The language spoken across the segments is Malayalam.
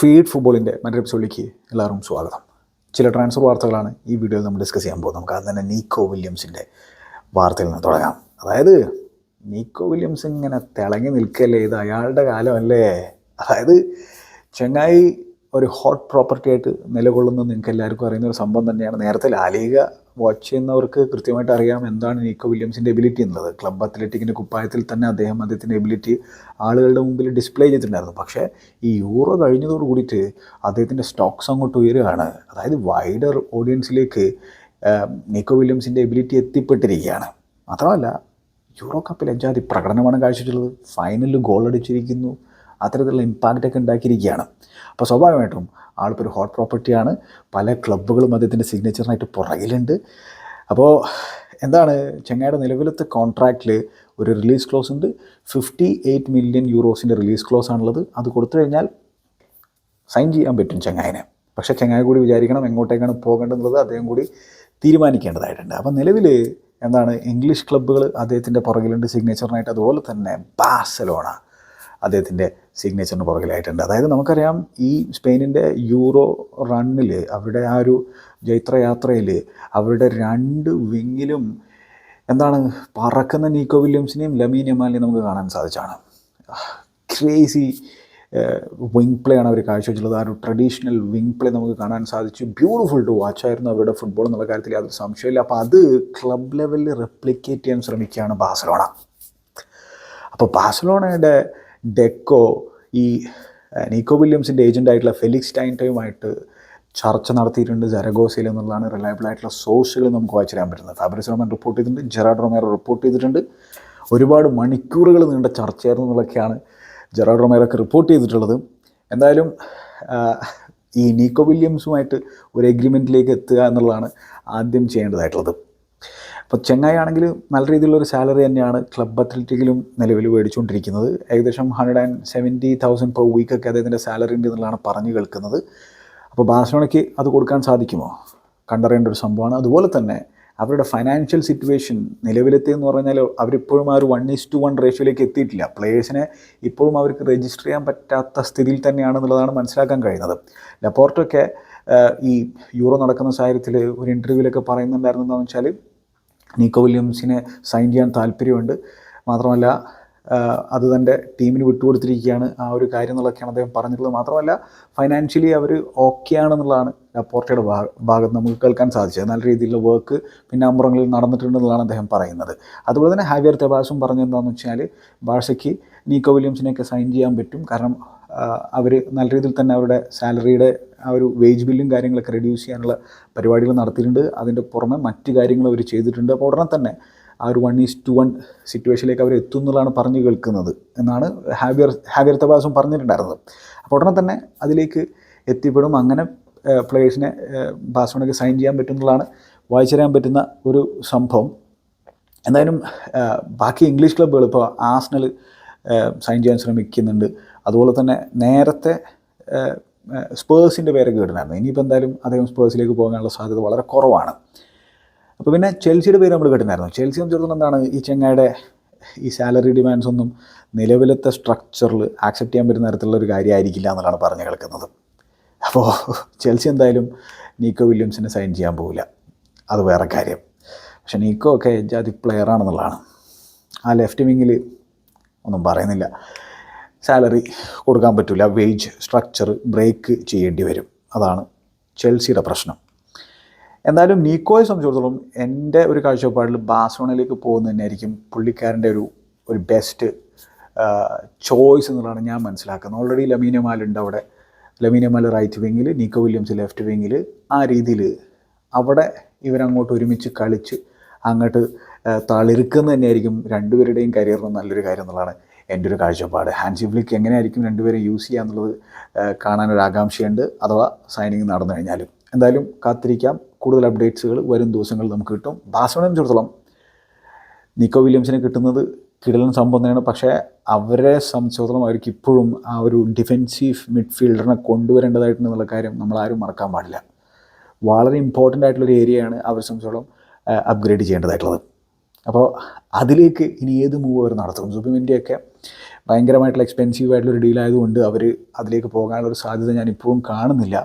ഫീഡ് ഫുട്ബോളിന്റെ മറ്റൊരു എപ്പിസോഡിലേക്ക് എല്ലാവർക്കും സ്വാഗതം. ചില ട്രാൻസ്ഫർ വാർത്തകളാണ് ഈ വീഡിയോയിൽ നമ്മൾ ഡിസ്കസ് ചെയ്യാൻ പോകുന്നത്. നമുക്ക് ആദ്യം തന്നെ നീക്കോ വില്യംസിന്റെ വാർത്തയിൽ നിന്ന് തുടങ്ങാം. അതായത് നീക്കോ വില്യംസ് ഇങ്ങനെ തിളങ്ങി നിൽക്കല്ലേ? ഇത് അയാളുടെ കാലമല്ലേ? അതായത് ചെങ്ങായി ഒരു ഹോട്ട് പ്രോപ്പർട്ടി ആയിട്ട് നിലകൊള്ളുന്നത് നിങ്ങൾക്ക് എല്ലാവർക്കും അറിയുന്ന ഒരു സംഭവം തന്നെയാണ്. നേരത്തെ ലാലിക വാച്ച് ചെയ്യുന്നവർക്ക് കൃത്യമായിട്ട് അറിയാം എന്താണ് നീക്കോ വില്യംസിന്റെ എബിലിറ്റി എന്നുള്ളത്. ക്ലബ് അത്ലറ്റിക്കിന്റെ കുപ്പായത്തിൽ തന്നെ അദ്ദേഹം അദ്ദേഹത്തിന്റെ എബിലിറ്റി ആളുകളുടെ മുമ്പിൽ ഡിസ്പ്ലേ ചെയ്തിട്ടുണ്ടായിരുന്നു. പക്ഷേ ഈ യൂറോ കഴിഞ്ഞതോട് കൂടിയിട്ട് അദ്ദേഹത്തിന്റെ സ്റ്റോക്സ് അങ്ങോട്ട് ഉയരുകയാണ്. അതായത് വൈഡർ ഓഡിയൻസിലേക്ക് നീക്കോ വില്യംസിന്റെ എബിലിറ്റി എത്തിപ്പെട്ടിരിക്കുകയാണ്. മാത്രമല്ല യൂറോ കപ്പിൽ അജാതി പ്രകടനമാണ് കാഴ്ചവെച്ചിട്ടുള്ളത്. ഫൈനലിൽ ഗോൾ അടിച്ചിരിക്കുന്നു. അത്തരത്തിലുള്ള ഇമ്പാക്റ്റൊക്കെ ഉണ്ടാക്കിയിരിക്കുകയാണ്. അപ്പോൾ സ്വാഭാവികമായിട്ടും ആളിപ്പോൾ ഒരു ഹോട്ട് പ്രോപ്പർട്ടിയാണ് പല ക്ലബ്ബുകളും അദ്ദേഹത്തിന്റെ സിഗ്നേച്ചറിനായിട്ട് പുറകിലുണ്ട്. അപ്പോൾ എന്താണ് ചെങ്ങായുടെ നിലവിലത്തെ കോൺട്രാക്റ്റിൽ ഒരു റിലീസ് ക്ലോസ് ഉണ്ട്. ഫിഫ്റ്റി എയ്റ്റ് മില്യൺ യൂറോസിന്റെ റിലീസ് ക്ലോസ് ആണുള്ളത്. അത് കൊടുത്തു കഴിഞ്ഞാൽ സൈൻ ചെയ്യാൻ പറ്റും ചെങ്ങായിനെ. പക്ഷേ ചെങ്ങായി കൂടി വിചാരിക്കണം എങ്ങോട്ടേക്കാണ് പോകേണ്ടതെന്നുള്ളത് അദ്ദേഹം കൂടി തീരുമാനിക്കേണ്ടതായിട്ടുണ്ട്. അപ്പോൾ നിലവിൽ എന്താണ് ഇംഗ്ലീഷ് ക്ലബ്ബുകൾ അദ്ദേഹത്തിന്റെ പുറകിലുണ്ട് സിഗ്നേച്ചറിനായിട്ട് അതുപോലെ തന്നെ ബാഴ്സലോണ. അദ്ദേഹത്തിന്റെ സിഗ്നേച്ചറിന് പുറകിലായിട്ടുണ്ട്. അതായത് നമുക്കറിയാം ഈ സ്പെയിനിന്റെ യൂറോ റണ്ണിൽ അവരുടെ ആ ഒരു ജൈത്രയാത്രയിൽ അവരുടെ രണ്ട് വിങ്ങിലും എന്താണ് പറക്കുന്ന നീക്കോ വില്യംസിനെയും ലമീൻ യമാലിനെയും നമുക്ക് കാണാൻ സാധിച്ചാണ് ക്രേസി വിങ് പ്ലേ ആണ് അവർ കാഴ്ചവെച്ചുള്ളത് ആ ഒരു ട്രഡീഷണൽ വിങ് പ്ലേ നമുക്ക് കാണാൻ സാധിച്ചു. ബ്യൂട്ടിഫുൾ ടു വാച്ച് ആയിരുന്നു അവരുടെ ഫുട്ബോൾ എന്നുള്ള കാര്യത്തിൽ യാതൊരു സംശയമില്ല അപ്പോൾ അത് ക്ലബ് ലെവലിൽ റെപ്ലിക്കേറ്റ് ചെയ്യാൻ ശ്രമിക്കുകയാണ് ബാഴ്സലോണ. അപ്പോൾ ബാഴ്സലോണയുടെ ഡെക്കോ ഈ നീക്കോ വില്യംസിന്റെ ഏജന്റ് ആയിട്ടുള്ള ഫെലിക്സ് ടൈന്റയുമായിട്ട് ചർച്ച നടത്തിയിട്ടുണ്ട് ജരഗോസയിൽ എന്നുള്ളതാണ് റിലയബിൾ ആയിട്ടുള്ള സോഴ്സുകൾ നമുക്ക് വായിച്ചിരാൻ പറ്റുന്നത്. ഫാബ്രിസ് റോമൻ റിപ്പോർട്ട് ചെയ്തിട്ടുണ്ട് ജെറാഡ് റൊമേറോ റിപ്പോർട്ട് ചെയ്തിട്ടുണ്ട്. ഒരുപാട് മണിക്കൂറുകൾ നീണ്ട ചർച്ചയായിരുന്നു എന്നുള്ളതൊക്കെയാണ് ജെറാഡ് റൊമേറൊക്കെ റിപ്പോർട്ട് ചെയ്തിട്ടുള്ളത്. എന്തായാലും ഈ നീക്കോ വില്യംസുമായിട്ട് ഒരു എഗ്രിമെന്റിലേക്ക് എത്തുക എന്നുള്ളതാണ് ആദ്യം ചെയ്യേണ്ടതായിട്ടുള്ളത്. അപ്പോൾ ചെങ്ങായി ആണെങ്കിൽ നല്ല രീതിയിലുള്ള ഒരു സാലറി തന്നെയാണ് ക്ലബ് അത്ലറ്റിക്കിലും നിലവിൽ മേടിച്ചുകൊണ്ടിരിക്കുന്നത്. ഏകദേശം hundred and seventy thousand per വീക്കൊക്കെ അദ്ദേഹത്തിന്റെ സാലറി ഉണ്ട് എന്നുള്ളതാണ് പറഞ്ഞു കേൾക്കുന്നത്. അപ്പോൾ ബാഴ്സലോണയ്ക്ക് അത് കൊടുക്കാൻ സാധിക്കുമോ? കണ്ടറിയേണ്ട ഒരു സംഭവമാണ്. അതുപോലെ തന്നെ അവരുടെ ഫൈനാൻഷ്യൽ സിറ്റുവേഷൻ നിലവിലെത്തി എന്ന് പറഞ്ഞാൽ അവരിപ്പോഴും ആ ഒരു വൺ ഈസ് ടു വൺ റേഷ്യോയിലേക്ക് എത്തിയിട്ടില്ല. പ്ലേയേഴ്സിനെ ഇപ്പോഴും അവർക്ക് രജിസ്റ്റർ ചെയ്യാൻ പറ്റാത്ത സ്ഥിതിയിൽ തന്നെയാണെന്നുള്ളതാണ് മനസ്സിലാക്കാൻ കഴിയുന്നത്. ലപ്പോർട്ടൊക്കെ ഈ യൂറോ നടക്കുന്ന സാഹചര്യത്തിൽ ഒരു ഇന്റർവ്യൂവിലൊക്കെ പറയുന്നുണ്ടായിരുന്നു എന്താണെന്ന് വെച്ചാൽ നീക്കോ വില്യംസിനെ സൈൻ ചെയ്യാൻ താല്പര്യമുണ്ട്. മാത്രമല്ല അത് തന്റെ ടീമിന് വിട്ടുകൊടുത്തിരിക്കുകയാണ്. ആ ഒരു കാര്യം എന്നുള്ളതൊക്കെയാണ് അദ്ദേഹം പറഞ്ഞിട്ടുള്ളത്. മാത്രമല്ല ഫൈനാൻഷ്യലി അവർ ഓക്കെ ആണെന്നുള്ളതാണ് ലപ്പോർട്ടയുടെ ഭാഗത്ത് നമുക്ക് കേൾക്കാൻ സാധിച്ചത്. നല്ല രീതിയിലുള്ള വർക്ക് പിന്നെ അമ്പുറങ്ങളിൽ നടന്നിട്ടുണ്ടെന്നുള്ളതാണ് അദ്ദേഹം പറയുന്നത്. അതുപോലെ തന്നെ ഹാവിയർ തെബാസും പറഞ്ഞെന്താണെന്ന് വെച്ചാൽ ബാഴ്സയ്ക്ക് നീക്കോ വില്യംസിനെയൊക്കെ സൈൻ ചെയ്യാൻ പറ്റും. കാരണം അവർ നല്ല രീതിയിൽ തന്നെ അവരുടെ സാലറിയുടെ ആ ഒരു വേജ് ബില്ലും കാര്യങ്ങളൊക്കെ റെഡ്യൂസ് ചെയ്യാനുള്ള പരിപാടികൾ നടത്തിയിട്ടുണ്ട്. അതിന്റെ പുറമെ മറ്റു കാര്യങ്ങൾ അവർ ചെയ്തിട്ടുണ്ട്. അപ്പോൾ ഉടനെ തന്നെ ആ ഒരു വൺ ഈസ് ടു വൺ സിറ്റുവേഷനിലേക്ക് അവർ എത്തും എന്നുള്ളതാണ് പറഞ്ഞു കേൾക്കുന്നത് എന്നാണ് ഹാവിയർ ഹാവിയർ തബാസും പറഞ്ഞിട്ടുണ്ടായിരുന്നത്. അപ്പോൾ ഉടനെ തന്നെ അതിലേക്ക് എത്തിപ്പെടും. അങ്ങനെ പ്ലേയേഴ്സിനെ ബാസോണൊക്കെ സൈൻ ചെയ്യാൻ പറ്റുന്നതാണ് വായിച്ചറിയാൻ പറ്റുന്ന ഒരു സംഭവം. എന്തായാലും ബാക്കി ഇംഗ്ലീഷ് ക്ലബ്ബുകൾ ഇപ്പോൾ ആസ്നൽ സൈൻ ചെയ്യാൻ ശ്രമിക്കുന്നുണ്ട്. അതുപോലെ തന്നെ നേരത്തെ സ്പേഴ്സിന്റെ പേരൊക്കെ കേട്ടിട്ടുണ്ടായിരുന്നു ഇനിയിപ്പോൾ എന്തായാലും അദ്ദേഹം സ്പേഴ്സിലേക്ക് പോകാനുള്ള സാധ്യത വളരെ കുറവാണ്. അപ്പോൾ പിന്നെ ചെൽസിയുടെ പേര് നമ്മൾ കേട്ടിട്ടുണ്ടായിരുന്നു. ചെൽസി സംബന്ധിച്ചിടത്തോളം എന്താണ് ഈ ചെങ്ങായുടെ ഈ സാലറി ഡിമാൻഡ്സ് ഒന്നും നിലവിലത്തെ സ്ട്രക്ചറിൽ ആക്സെപ്റ്റ് ചെയ്യാൻ പറ്റുന്ന തരത്തിലുള്ള ഒരു കാര്യമായിരിക്കില്ല എന്നുള്ളതാണ് പറഞ്ഞു കേൾക്കുന്നത്. അപ്പോൾ ചെൽസി എന്തായാലും നീക്കോ വില്യംസിനെ സൈൻ ചെയ്യാൻ പോവില്ല. അത് വേറെ കാര്യം. പക്ഷേ നീക്കോ ഒക്കെ ജാതി പ്ലെയറാണെന്നുള്ളതാണ് ആ ലെഫ്റ്റ് വിങ്ങിൽ ഒന്നും പറയുന്നില്ല. സാലറി കൊടുക്കാൻ പറ്റില്ല വേജ് സ്ട്രക്ചർ ബ്രേക്ക് ചെയ്യേണ്ടി വരും. അതാണ് ചെൽസിയുടെ പ്രശ്നം. എന്തായാലും നീക്കോയെ സംബന്ധിച്ചിടത്തോളം എന്റെ ഒരു കാഴ്ചപ്പാടിൽ ബാസോണയിലേക്ക് പോകുന്നത് തന്നെയായിരിക്കും പുള്ളിക്കാരന്റെ ഒരു ഒരു ബെസ്റ്റ് ചോയ്സ് എന്നുള്ളതാണ് ഞാൻ മനസ്സിലാക്കുന്നത്. ഓൾറെഡി ലമീനമാൽ ഉണ്ട് അവിടെ. ലമീനമാൽ റൈറ്റ് വിങ്ങിൽ നീക്കോ വില്യംസ് ലെഫ്റ്റ് വിങ്ങിൽ ആ രീതിയിൽ അവിടെ ഇവരങ്ങോട്ട് ഒരുമിച്ച് കളിച്ച് അങ്ങോട്ട് തളിർക്കുന്നത് തന്നെയായിരിക്കും രണ്ടുപേരുടെയും കരിയറിന് നല്ലൊരു കാര്യം എന്നുള്ളതാണ് എന്റെ ഒരു കാഴ്ചപ്പാട്. ഹാൻസി ഫ്ലിക്ക് എങ്ങനെയായിരിക്കും രണ്ടുപേരും യൂസ് ചെയ്യുക എന്നുള്ളത് കാണാനൊരു ആകാംക്ഷയുണ്ട്. അഥവാ സൈനിങ് നടന്നു കഴിഞ്ഞാലും. എന്തായാലും കാത്തിരിക്കാം. കൂടുതൽ അപ്ഡേറ്റ്സുകൾ വരും ദിവസങ്ങൾ നമുക്ക് കിട്ടും. ബാഴ്സലോണയെ സംബന്ധിച്ചിടത്തോളം നിക്കോ വില്യംസിനെ കിട്ടുന്നത് കിടലൻ സംഭവം തന്നെയാണ് പക്ഷേ അവരെ സംബന്ധിച്ചിടത്തോളം അവർക്ക് ഇപ്പോഴും ആ ഒരു ഡിഫെൻസീവ് മിഡ്ഫീൽഡറിനെ കൊണ്ടുവരേണ്ടതായിട്ടുണ്ടെന്നുള്ള കാര്യം നമ്മളാരും മറക്കാൻ പാടില്ല. വളരെ ഇമ്പോർട്ടന്റ് ആയിട്ടുള്ളൊരു ഏരിയയാണ് അവരെ സംബന്ധിച്ചിടത്തോളം അപ്ഗ്രേഡ് ചെയ്യേണ്ടതായിട്ടുള്ളത്. അപ്പോൾ അതിലേക്ക് ഇനി ഏത് മൂവ് അവർ നടത്തും? സുബിമിന്റെയൊക്കെ ഭയങ്കരമായിട്ടുള്ള എക്സ്പെൻസീവ് ആയിട്ടുള്ളൊരു ഡീലായതുകൊണ്ട് അവർ അതിലേക്ക് പോകാനുള്ള ഒരു സാധ്യത ഞാൻ ഇപ്പോഴും കാണുന്നില്ല.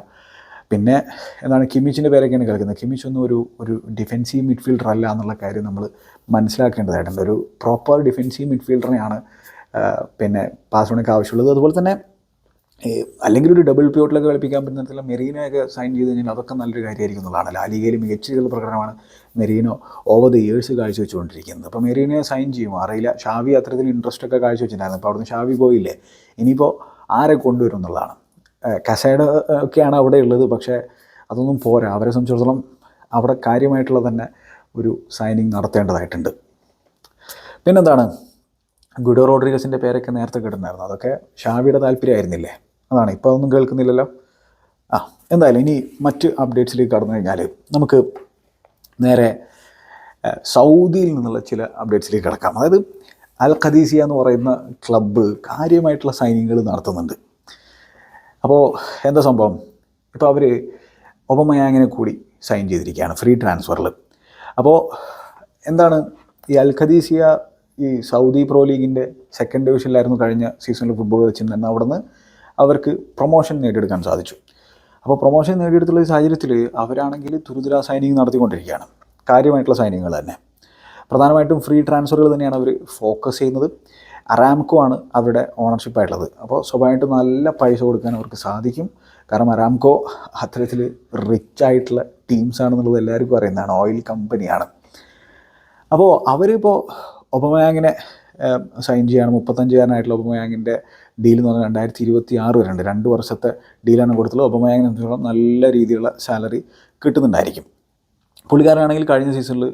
പിന്നെ എന്താണ് കിമിച്ചിന്റെ പേരൊക്കെയാണ് കളിക്കുന്നത് കിമിച്ച് ഒന്നും ഒരു ഒരു ഡിഫെൻസീവ് മിഡ്ഫീൽഡർ അല്ല എന്നുള്ള കാര്യം നമ്മൾ മനസ്സിലാക്കേണ്ടതായിട്ടുണ്ട്. ഒരു പ്രോപ്പർ ഡിഫെൻസീവ് മിഡ്ഫീൽഡറിനെയാണ് പിന്നെ ബാഴ്സലോണയ്ക്ക് ആവശ്യമുള്ളത്. അതുപോലെ തന്നെ അല്ലെങ്കിൽ ഒരു ഡബിൾ പ്യൂട്ടിലൊക്കെ കളിപ്പിക്കാൻ പറ്റുന്ന തരത്തിലുള്ള സൈൻ ചെയ്ത് കഴിഞ്ഞാൽ അതൊക്കെ നല്ലൊരു കാര്യമായിരിക്കും എന്നുള്ളതാണ്. ലാലിഗയിൽ മികച്ച ഒരു പ്രകടനമാണ് മെറീനോ ഓവർ ദി ഇയേഴ്സ് കാഴ്ചവെച്ചുകൊണ്ടിരിക്കുന്നത്. അപ്പോൾ മെറീനയെ സൈൻ ചെയ്യുമോ? അറിയില്ല. ഷാവി അത്തരത്തിൽ ഇൻട്രസ്റ്റ് ഒക്കെ കാഴ്ചവെച്ചിട്ടുണ്ടായിരുന്നു. അപ്പോൾ അവിടുന്ന് ഷാവി പോയില്ലേ? ഇനിയിപ്പോൾ ആരെ കൊണ്ടുവരും എന്നുള്ളതാണ്. കസേഡ ഒക്കെയാണ് അവിടെ ഉള്ളത്. പക്ഷേ അതൊന്നും പോരാ. അവരെ സംബന്ധിച്ചിടത്തോളം അവിടെ കാര്യമായിട്ടുള്ള തന്നെ ഒരു സൈനിങ് നടത്തേണ്ടതായിട്ടുണ്ട്. പിന്നെന്താണ്? ഗുഡോ റോഡ്രിഗസിന്റെ പേരൊക്കെ നേരത്തെ കിട്ടുന്നതായിരുന്നു അതൊക്കെ ഷാവിയുടെ താല്പര്യമായിരുന്നില്ലേ? അതാണ്. ഇപ്പോൾ അതൊന്നും കേൾക്കുന്നില്ലല്ലോ. ആ എന്തായാലും ഇനി മറ്റ് അപ്ഡേറ്റ്സിലേക്ക് കടന്നു കഴിഞ്ഞാൽ നമുക്ക് നേരെ സൗദിയിൽ നിന്നുള്ള ചില അപ്ഡേറ്റ്സിലേക്ക് കിടക്കാം. അതായത് അൽ ഖദീസിയ എന്ന് പറയുന്ന ക്ലബ്ബ് കാര്യമായിട്ടുള്ള സൈനിങ്ങുകൾ നടത്തുന്നുണ്ട്. അപ്പോൾ എന്താ സംഭവം? ഇപ്പോൾ അവർ ഒബമയാങ്ങിനെ കൂടി സൈൻ ചെയ്തിരിക്കുകയാണ് ഫ്രീ ട്രാൻസ്ഫറിൽ അപ്പോൾ എന്താണ് ഈ അൽ ഖദീസിയ ഈ സൗദി പ്രോ ലീഗിന്റെ സെക്കൻഡ് ഡിവിഷനിലായിരുന്നു കഴിഞ്ഞ സീസണിൽ ഫുട്ബോൾ കളിച്ചിരുന്നത്. അവിടെ നിന്ന് അവർക്ക് പ്രൊമോഷൻ നേടിയെടുക്കാൻ സാധിച്ചു. അപ്പോൾ പ്രൊമോഷൻ നേടിയെടുത്തുള്ള സാഹചര്യത്തിൽ അവരാണെങ്കിൽ തുരിതര സൈനിങ് നടത്തിക്കൊണ്ടിരിക്കുകയാണ്. കാര്യമായിട്ടുള്ള സൈനികങ്ങൾ തന്നെ. പ്രധാനമായിട്ടും ഫ്രീ ട്രാൻസ്ഫറുകൾ തന്നെയാണ് അവർ ഫോക്കസ് ചെയ്യുന്നത്. അറാംകോ ആണ് അവരുടെ ഓണർഷിപ്പ് ആയിട്ടുള്ളത്. അപ്പോൾ സ്വാഭാവികമായിട്ടും നല്ല പൈസ കൊടുക്കാൻ അവർക്ക് സാധിക്കും. കാരണം അറാംകോ അത്തരത്തിൽ റിച്ച് ആയിട്ടുള്ള ടീംസ് ആണെന്നുള്ളത് എല്ലാവർക്കും അറിയുന്നതാണ്. ഓയിൽ കമ്പനിയാണ് അപ്പോൾ അവരിപ്പോൾ ഒബമയാങ്ങിനെ സൈൻ ചെയ്യാണ്. മുപ്പത്തഞ്ചുകാരനായിട്ടുള്ള ഒബമയാങ്ങിന്റെ ഡീൽ എന്ന് പറഞ്ഞാൽ രണ്ടായിരത്തി ഇരുപത്തി ആറ് വരെ രണ്ട് വർഷത്തെ ഡീലാണ് ഒബമയാങ്ങിനെ സംബന്ധിച്ചിടത്തോളം നല്ല രീതിയിലുള്ള സാലറി കിട്ടുന്നുണ്ടായിരിക്കും. പുള്ളിക്കാരനാണെങ്കിൽ കഴിഞ്ഞ സീസണിൽ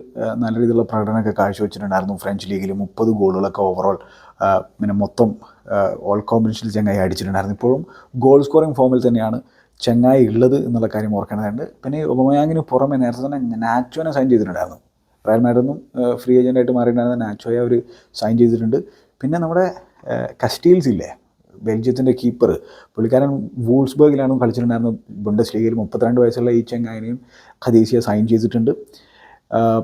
നല്ല രീതിയിലുള്ള പ്രകടനമൊക്കെ കാഴ്ചവെച്ചിട്ടുണ്ടായിരുന്നു. ഫ്രഞ്ച് ലീഗിൽ മുപ്പത് ഗോളുകളൊക്കെ ഓവറോൾ പിന്നെ മൊത്തം ഓൾ കോമ്പറ്റീഷനിൽ ചെങ്ങായി അടിച്ചിട്ടുണ്ടായിരുന്നു. ഇപ്പോഴും ഗോൾ സ്കോറിംഗ് ഫോമിൽ തന്നെയാണ് ചെങ്ങായി ഉള്ളത് എന്നുള്ള കാര്യം ഓർക്കേണ്ടതുണ്ട്. പിന്നെ ഉപമയാങ്ങിന് പുറമെ നേരത്തെ തന്നെ നാച്ചോനെ സൈൻ ചെയ്തിട്ടുണ്ടായിരുന്നു. റയൽ മാഡൊന്നും ഫ്രീ ഏജന്റായിട്ട് മാറിയിട്ടുണ്ടായിരുന്ന നാച്ചോയെ അവർ സൈൻ ചെയ്തിട്ടുണ്ട്. പിന്നെ നമ്മുടെ കസ്റ്റീൽസ് ഇല്ലേ? ബെൽജിയത്തിന്റെ കീപ്പർ. പുള്ളിക്കാരൻ വൂൾസ്ബർഗിലാണ് കളിച്ചിട്ടുണ്ടായിരുന്നത്. ബുണ്ടസ് ലീഗിൽ മുപ്പത്തിരണ്ട് വയസ്സുള്ള ഈ ചെങ്ങായനെയും ഖദീസിയ സൈൻ ചെയ്തിട്ടുണ്ട്.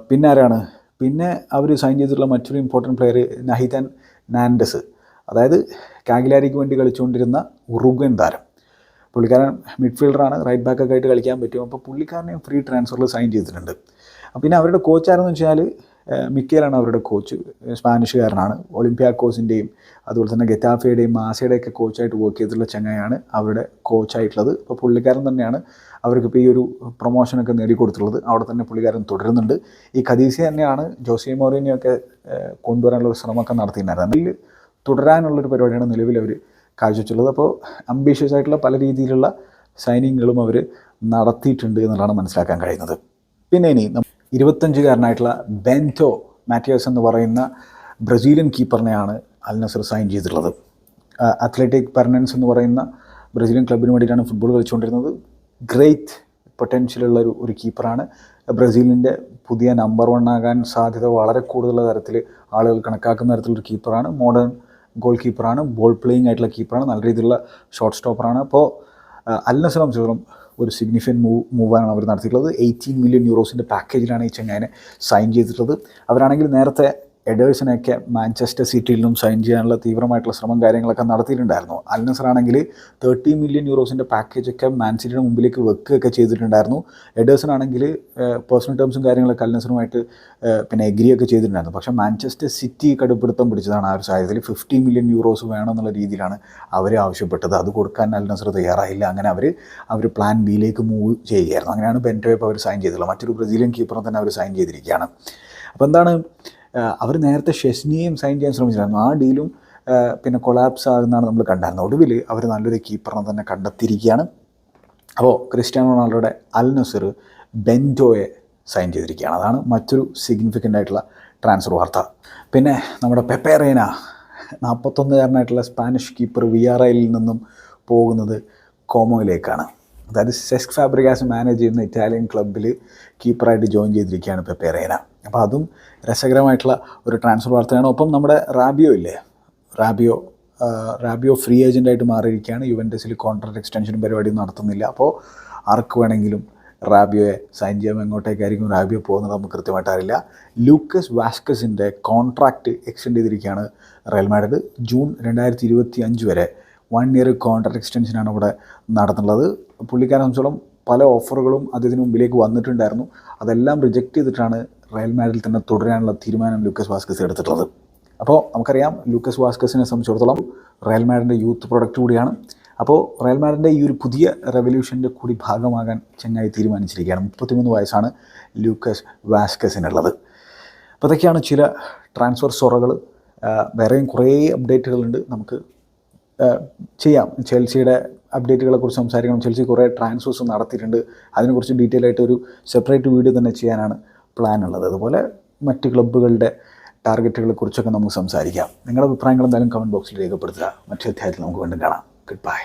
പിന്നെ ആരാണ്? പിന്നെ അവർ സൈൻ ചെയ്തിട്ടുള്ള മറ്റൊരു ഇമ്പോർട്ടന്റ് പ്ലെയർ നഹിതൻ നാൻഡസ് അതായത് കാഗിലാരിക്ക് വേണ്ടി കളിച്ചുകൊണ്ടിരുന്ന ഉറുഗൻ താരം. പുള്ളിക്കാരൻ മിഡ്ഫീൽഡറാണ് റൈറ്റ് ബാക്കൊക്കെ ആയിട്ട് കളിക്കാൻ പറ്റും. അപ്പോൾ പുള്ളിക്കാരനെയും ഫ്രീ ട്രാൻസ്ഫറിൽ സൈൻ ചെയ്തിട്ടുണ്ട്. പിന്നെ അവരുടെ കോച്ചാരെന്ന് വെച്ചാൽ മിക്കേലാണ് അവരുടെ കോച്ച് സ്പാനിഷുകാരനാണ്. ഒളിമ്പ്യാക്കോസിന്റെയും അതുപോലെ തന്നെ ഗെറ്റാഫയുടെയും മാസയുടെയൊക്കെ കോച്ചായിട്ട് വർക്ക് ചെയ്തിട്ടുള്ള ചങ്ങായാണ് അവരുടെ കോച്ചായിട്ടുള്ളത് ഇപ്പോൾ പുള്ളിക്കാരൻ തന്നെയാണ് അവർക്ക് ഇപ്പോൾ ഈ ഒരു പ്രൊമോഷനൊക്കെ നേടിക്കൊടുത്തിട്ടുള്ളത്. അവിടെ തന്നെ പുള്ളിക്കാരൻ തുടരുന്നുണ്ട്. ഈ ഖദീസി തന്നെയാണ് ജോസി മോറിനെയൊക്കെ കൊണ്ടുവരാനുള്ള ശ്രമമൊക്കെ നടത്തിയിട്ടുണ്ടായിരുന്നു അതിൽ തുടരാനുള്ളൊരു പരിപാടിയാണ് നിലവിൽ അവർ കാഴ്ചവെച്ചുള്ളത് അപ്പോൾ അംബീഷ്യസ് ആയിട്ടുള്ള പല രീതിയിലുള്ള സൈനിങ്ങുകളും അവർ നടത്തിയിട്ടുണ്ട് എന്നുള്ളതാണ് മനസ്സിലാക്കാൻ കഴിയുന്നത്. പിന്നെ ഇനി ഇരുപത്തഞ്ചുകാരനായിട്ടുള്ള ബെന്റോ മാറ്റിയാസ് എന്ന് പറയുന്ന ബ്രസീലിയൻ കീപ്പറിനെയാണ് അൽ നസർ സൈൻ ചെയ്തിട്ടുള്ളത് അത്ലറ്റിക് പെർനൻസ് എന്ന് പറയുന്ന ബ്രസീലിയൻ ക്ലബിന് വേണ്ടിയിട്ടാണ് ഫുട്ബോൾ കളിച്ചുകൊണ്ടിരുന്നത്. ഗ്രേറ്റ് പൊട്ടൻഷ്യലുള്ള ഒരു ഒരു കീപ്പറാണ് ബ്രസീലിന്റെ പുതിയ നമ്പർ വൺ ആകാൻ സാധ്യത വളരെ കൂടുതലുള്ള തരത്തിൽ ആളുകൾ കണക്കാക്കുന്ന തരത്തിലൊരു കീപ്പറാണ് മോഡേൺ ഗോൾ കീപ്പറാണ് ബോൾ പ്ലേയിങ് ആയിട്ടുള്ള കീപ്പറാണ് നല്ല രീതിയിലുള്ള ഷോർട്ട് സ്റ്റോപ്പറാണ് അപ്പോൾ അൽ നസർ ഒരു സിഗ്നിഫിക്കന്റ് മൂവ് മൂവാണ് അവർ നടത്തിയിട്ടുള്ളത്. എയ്റ്റീൻ മില്യൺ യൂറോസിന്റെ പാക്കേജിലാണ് ഈ ചെങ്ങായനെ സൈൻ ചെയ്തിട്ടുള്ളത്. അവരാണെങ്കിൽ നേരത്തെ എഡേഴ്സിനെയൊക്കെ മാഞ്ചസ്റ്റർ സിറ്റിയിൽ നിന്നും സൈൻ ചെയ്യാനുള്ള തീവ്രമായിട്ടുള്ള ശ്രമം കാര്യങ്ങളൊക്കെ നടത്തിയിട്ടുണ്ടായിരുന്നു. അൽ നസർ ആണെങ്കിൽ തേർട്ടി മില്യൺ യൂറോസിന്റെ പാക്കേജൊക്കെ മാൻ സിറ്റിയുടെ മുമ്പിലേക്ക് വെക്കുകയൊക്കെ ചെയ്തിട്ടുണ്ടായിരുന്നു. എഡേഴ്സിനാണെങ്കിൽ പേഴ്സണൽ ടേംസും കാര്യങ്ങളൊക്കെ അൽനസറുമായിട്ട് പിന്നെ എഗ്രി ഒക്കെ ചെയ്തിട്ടുണ്ടായിരുന്നു. പക്ഷേ മാഞ്ചസ്റ്റർ സിറ്റി കടുപ്പിടുത്തം പിടിച്ചതാണ് ആ ഒരു സാഹചര്യത്തിൽ. ഫിഫ്റ്റി മില്യൺ യൂറോസ് വേണമെന്നുള്ള രീതിയിലാണ് അവർ ആവശ്യപ്പെട്ടത്. അത് കൊടുക്കാൻ അൽനസർ തയ്യാറായില്ല. അങ്ങനെ അവർ അവർ പ്ലാൻ ബിയിലേക്ക് മൂവ് ചെയ്യുകയായിരുന്നു. അങ്ങനെയാണ് ബെന്റോയപ്പ് അവർ സൈൻ ചെയ്തിട്ടുള്ളത്. മറ്റൊരു ബ്രസീലിയൻ കീപ്പറിനെ തന്നെ അവർ സൈൻ ചെയ്തിരിക്കുകയാണ്. അപ്പോൾ എന്താണ് അവർ നേരത്തെ ഷെസ്നിയെയും സൈൻ ചെയ്യാൻ ശ്രമിച്ചിരുന്നു ആ ഡീലും പിന്നെ കൊളാപ്സ് ആകുന്നതാണ് നമ്മൾ കണ്ടായിരുന്നത്. ഒടുവിൽ അവർ നല്ലൊരു കീപ്പറിനെ തന്നെ കണ്ടെത്തിയിരിക്കുകയാണ്. അപ്പോൾ ക്രിസ്ത്യാനോ റൊണാൾഡോയുടെ അൽ നസർ ബെന്റോയെ സൈൻ ചെയ്തിരിക്കുകയാണ്. അതാണ് മറ്റൊരു സിഗ്നിഫിക്കന്റ് ആയിട്ടുള്ള ട്രാൻസ്ഫർ വാർത്ത. പിന്നെ നമ്മുടെ പെപ്പേറേന നാൽപ്പത്തൊന്നുകാരനായിട്ടുള്ള സ്പാനിഷ് കീപ്പർ വി ആർ ഐയിൽ നിന്നും പോകുന്നത് കോമോയിലേക്കാണ്. അതായത് സെസ്ക് ഫാബ്രിക്കാസ് മാനേജ് ചെയ്യുന്ന ഇറ്റാലിയൻ ക്ലബ്ബിൽ കീപ്പറായിട്ട് ജോയിൻ ചെയ്തിരിക്കുകയാണ് ഇപ്പോൾ പെരേന അപ്പോൾ അതും രസകരമായിട്ടുള്ള ഒരു ട്രാൻസ്ഫർ വാർത്തയാണ്. ഒപ്പം നമ്മുടെ റാബിയോ ഇല്ലേ? റാബിയോ റാബിയോ ഫ്രീ ഏജന്റായിട്ട് മാറിയിരിക്കുകയാണ്. യുവന്റസിൽ കോൺട്രാക്ട് എക്സ്റ്റൻഷനും പരിപാടി നടത്തുന്നില്ല. അപ്പോൾ ആർക്ക് വേണമെങ്കിലും റാബിയോയെ സൈൻ ചെയ്യാൻ എങ്ങോട്ടേക്കായിരിക്കും റാബിയോ പോകുന്നത് നമുക്ക് കൃത്യമായിട്ട് അറിയില്ല. ലൂക്കസ് വാസ്കസിന്റെ കോൺട്രാക്റ്റ് എക്സ്റ്റെൻഡ് ചെയ്തിരിക്കുകയാണ് റയൽ മാഡ്രിഡ്. ജൂൺ രണ്ടായിരത്തി ഇരുപത്തി അഞ്ച് വരെ വൺ ഇയർ കോൺട്രാക്ട് എക്സ്റ്റൻഷനാണ് ഇവിടെ നടത്തുന്നത്. പുള്ളിക്കാരെ സംബന്ധിച്ചോളം പല ഓഫറുകളും അദ്ദേഹത്തിന് മുമ്പിലേക്ക് വന്നിട്ടുണ്ടായിരുന്നു. അതെല്ലാം റിജക്റ്റ് ചെയ്തിട്ടാണ് റയൽ മാഡ്രിൽ തന്നെ തുടരാനുള്ള തീരുമാനം ലൂക്കസ് വാസ്കസ് എടുത്തിട്ടുള്ളത്. അപ്പോൾ നമുക്കറിയാം ലൂക്കസ് വാസ്കസിനെ സംബന്ധിച്ചിടത്തോളം റയൽ മാഡിന്റെ യൂത്ത് പ്രൊഡക്റ്റ് കൂടിയാണ്. അപ്പോൾ റയൽ മാഡിന്റെ ഈ ഒരു പുതിയ റെവല്യൂഷന്റെ കൂടി ഭാഗമാകാൻ ചെങ്ങായി തീരുമാനിച്ചിരിക്കുകയാണ്. മുപ്പത്തിമൂന്ന് വയസ്സാണ് ലൂക്കസ് വാസ്കസിനുള്ളത്. അപ്പോൾ അതൊക്കെയാണ് ചില ട്രാൻസ്ഫർ സൊറകൾ വേറെയും കുറേ അപ്ഡേറ്റുകളുണ്ട് നമുക്ക് ചെയ്യാം. ചെൽസിയുടെ അപ്ഡേറ്റുകളെ കുറിച്ച് സംസാരിക്കണം. ചെൽസി കുറേ ട്രാൻസ്ഫേഴ്സ് നടത്തിയിട്ടുണ്ട്. അതിനെക്കുറിച്ച് ഡീറ്റെയിൽ ആയിട്ട് ഒരു സെപ്പറേറ്റ് വീഡിയോ തന്നെ ചെയ്യാനാണ് പ്ലാൻ ഉള്ളത്. അതുപോലെ മറ്റ് ക്ലബ്ബുകളുടെ ടാർഗറ്റുകളെ കുറിച്ചൊക്കെ നമുക്ക് സംസാരിക്കാം. നിങ്ങളുടെ അഭിപ്രായങ്ങൾ എന്തായാലും കമന്റ് ബോക്സിൽ രേഖപ്പെടുത്തുക. മറ്റു അധ്യായത്തിൽ നമുക്ക് വീണ്ടും കാണാം. Good bye